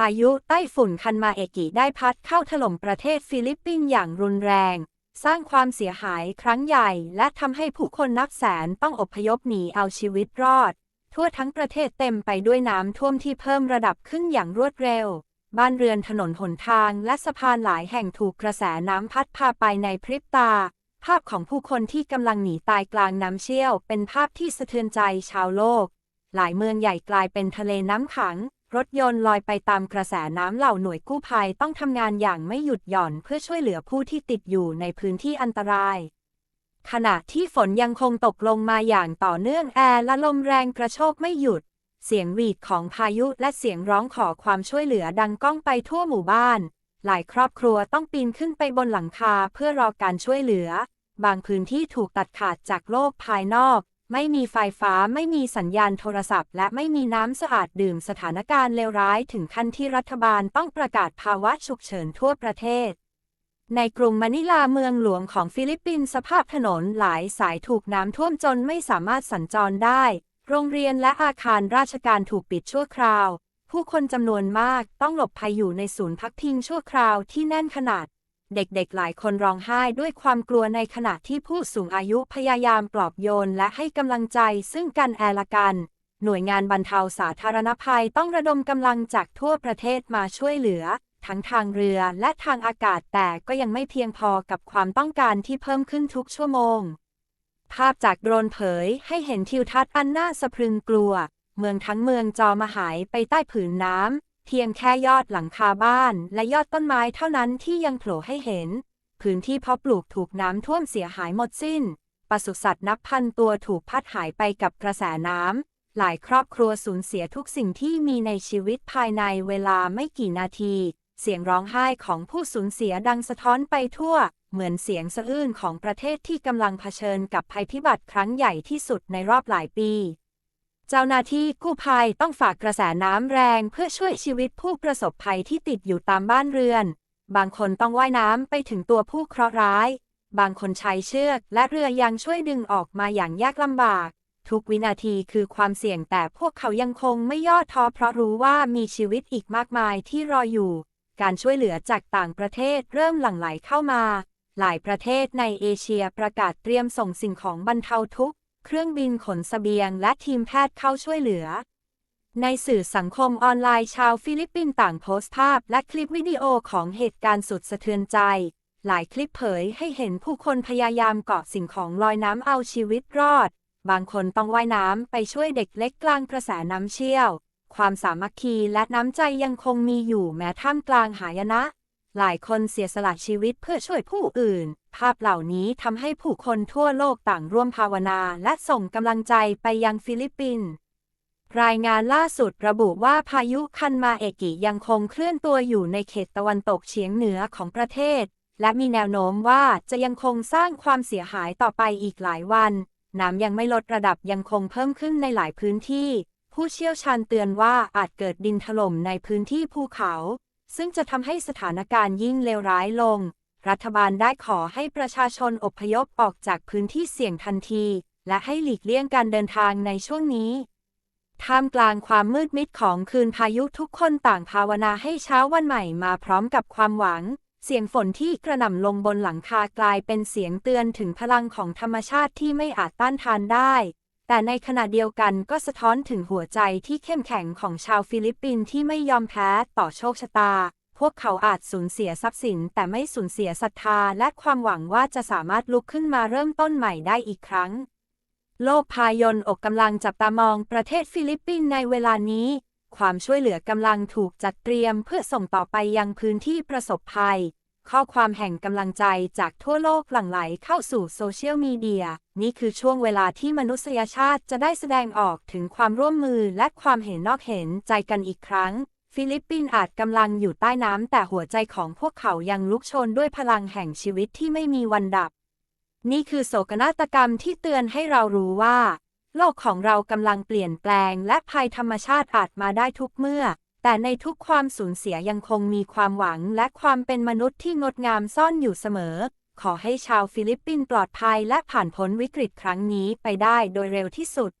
พายุไต้ฝุ่นคันมาเอกิได้พัดเข้าถล่มประเทศฟิลิปปินส์อย่างรุนแรง สร้างความเสียหายครั้งใหญ่ และทำให้ผู้คนนับแสนต้องอพยพหนีเอาชีวิตรอด ทั่วทั้งประเทศเต็มไปด้วยน้ำท่วมที่เพิ่มระดับขึ้นอย่างรวดเร็ว บ้านเรือนถนนหนทางและสะพานหลายแห่งถูกกระแสน้ำพัดพาไปในพริบตา ภาพของผู้คนที่กำลังหนีตายกลางน้ำเชี่ยว เป็นภาพที่สะเทือนใจชาวโลก หลายเมืองใหญ่กลายเป็นทะเลน้ำขัง รถยนต์ลอยไปตามกระแสน้ำเหล่าหน่วยกู้ภัยต้องทำงานอย่างไม่หยุดหย่อนเพื่อช่วยเหลือผู้ที่ติดอยู่ในพื้นที่อันตราย ขณะที่ฝนยังคงตกลงมาอย่างต่อเนื่องแอร์และลมแรงกระโชกไม่หยุด เสียงหวีดของพายุและเสียงร้องขอความช่วยเหลือดังก้องไปทั่วหมู่บ้าน หลายครอบครัวต้องปีนขึ้นไปบนหลังคาเพื่อรอการช่วยเหลือ บางพื้นที่ถูกตัดขาดจากโลกภายนอก ไม่มีไฟฟ้าไม่มีสัญญาณโทรศัพท์ และไม่มีน้ำสะอาดดื่มสถานการณ์เลวร้ายถึงขั้นที่รัฐบาลต้องประกาศภาวะฉุกเฉินทั่วประเทศ ในกรุงมะนิลาเมืองหลวงของฟิลิปปินส์สภาพถนนหลายสายถูกน้ำท่วมจนไม่สามารถสัญจรได้ โรงเรียนและอาคารราชการถูกปิดชั่วคราว ผู้คนจำนวนมากต้องหลบภัยอยู่ในศูนย์พักพิงชั่วคราวที่แน่นขนาด เด็กๆ หลายคนร้องไห้ด้วยความกลัวในขณะที่ผู้สูงอายุพยายามปลอบโยนและให้กำลังใจซึ่งกันแอละกัน หน่วยงานบรรเทาสาธารณภัยต้องระดมกำลังจากทั่วประเทศมาช่วยเหลือ ทั้งทางเรือและทางอากาศแต่ก็ยังไม่เพียงพอกับความต้องการที่เพิ่มขึ้นทุกชั่วโมง ภาพจากโดรนเผยให้เห็นทิวทัศน์อันน่าสะพรึงกลัว เมืองทั้งเมืองจอมหายไปใต้ผืนน้ำ เพียงแค่ยอดหลังคาบ้านและยอดต้นไม้เท่านั้นที่ยังโผล่ให้เห็น พื้นที่เพาะปลูกถูกน้ำท่วมเสียหายหมดสิ้น ปศุสัตว์นับพันตัวถูกพัดหายไปกับกระแสน้ำ หลายครอบครัวสูญเสียทุกสิ่งที่มีในชีวิตภายในเวลาไม่กี่นาที เสียงร้องไห้ของผู้สูญเสียดังสะท้อนไปทั่ว เหมือนเสียงสะอื้นของประเทศที่กำลังเผชิญกับภัยพิบัติครั้งใหญ่ที่สุดในรอบหลายปี เจ้าหน้าที่กู้ภัยต้องฝากกระแสน้ำแรงเพื่อช่วยชีวิตผู้ประสบภัยที่ติดอยู่ตามบ้านเรือน บางคนต้องว่ายน้ำไปถึงตัวผู้เคราะห์ร้าย บางคนใช้เชือกและเรือยังช่วยดึงออกมาอย่างยากลำบาก ทุกวินาทีคือความเสี่ยงแต่พวกเขายังคงไม่ย่อท้อเพราะรู้ว่ามีชีวิตอีกมากมายที่รออยู่ การช่วยเหลือจากต่างประเทศเริ่มหลั่งไหลเข้ามา หลายประเทศในเอเชียประกาศเตรียมส่งสิ่งของบรรเทาทุกข์ เครื่องบินขนสเสบียงและทีมแพทย์เข้าช่วยเหลือ ในสื่อสังคมออนไลน์ชาวฟิลิปปินส์ต่างโพสต์ภาพและคลิปวิดีโอของเหตุการณ์สุดสะเทือนใจ หลายคลิปเผยให้เห็นผู้คนพยายามเกาะสิ่งของลอยน้ำเอาชีวิตรอด บางคนต้องว่ายน้ำไปช่วยเด็กเล็กกลางกระแสน้ำเชี่ยว ความสามัคคีและน้ำใจยังคงมีอยู่แม้ท่ามกลางหายนะ หลายคนเสียสละชีวิตเพื่อช่วยผู้อื่น ภาพเหล่านี้ทำให้ผู้คนทั่วโลกต่างร่วมภาวนาและส่งกำลังใจไปยังฟิลิปปินส์รายงานล่าสุดระบุว่าพายุคันมาเอกิยังคงเคลื่อนตัวอยู่ในเขตตะวันตกเฉียงเหนือของประเทศ และมีแนวโน้มว่าจะยังคงสร้างความเสียหายต่อไปอีกหลายวัน น้ำยังไม่ลดระดับยังคงเพิ่มขึ้นในหลายพื้นที่ ผู้เชี่ยวชาญเตือนว่าอาจเกิดดินถล่มในพื้นที่ภูเขา ซึ่งจะทำให้สถานการณ์ยิ่งเลวร้ายลง รัฐบาลได้ขอให้ประชาชนอพยพออกจากพื้นที่เสี่ยงทันที และให้หลีกเลี่ยงการเดินทางในช่วงนี้ ท่ามกลางความมืดมิดของคืนพายุทุกคนต่างภาวนาให้เช้าวันใหม่มาพร้อมกับความหวัง เสียงฝนที่กระหน่ำลงบนหลังคากลายเป็นเสียงเตือนถึงพลังของธรรมชาติที่ไม่อาจต้านทานได้ แต่ในขณะเดียวกันก็สะท้อนถึงหัวใจที่เข้มแข็งของชาวฟิลิปปินส์ที่ไม่ยอมแพ้ต่อโชคชะตา พวกเขาอาจสูญเสียทรัพย์สิน แต่ไม่สูญเสียศรัทธาและความหวังว่าจะสามารถลุกขึ้นมาเริ่มต้นใหม่ได้อีกครั้ง โลกพายนอกกำลังจับตามองประเทศฟิลิปปินส์ในเวลานี้ ความช่วยเหลือกำลังถูกจัดเตรียมเพื่อส่งต่อไปยังพื้นที่ประสบภัย ข้อความแห่งกำลังใจจากทั่วโลกหลั่งไหลเข้าสู่โซเชียลมีเดีย นี่คือช่วงเวลาที่มนุษยชาติจะได้แสดงออกถึงความร่วมมือและความเห็นนอกเห็นใจกันอีกครั้ง ฟิลิปปินส์อาจกำลังอยู่ใต้น้ำแต่หัวใจของพวกเขายังลุกโชนด้วยพลังแห่งชีวิตที่ไม่มีวันดับ นี่คือโศกนาฏกรรมที่เตือนให้เรารู้ว่า โลกของเรากำลังเปลี่ยนแปลง และภัยธรรมชาติอาจมาได้ทุกเมื่อ แต่ในทุกความสูญเสียยังคงมีความหวังและความเป็นมนุษย์ที่งดงามซ่อนอยู่เสมอ ขอให้ชาวฟิลิปปินส์ปลอดภัยและผ่านพ้นวิกฤตครั้งนี้ไปได้โดยเร็วที่สุด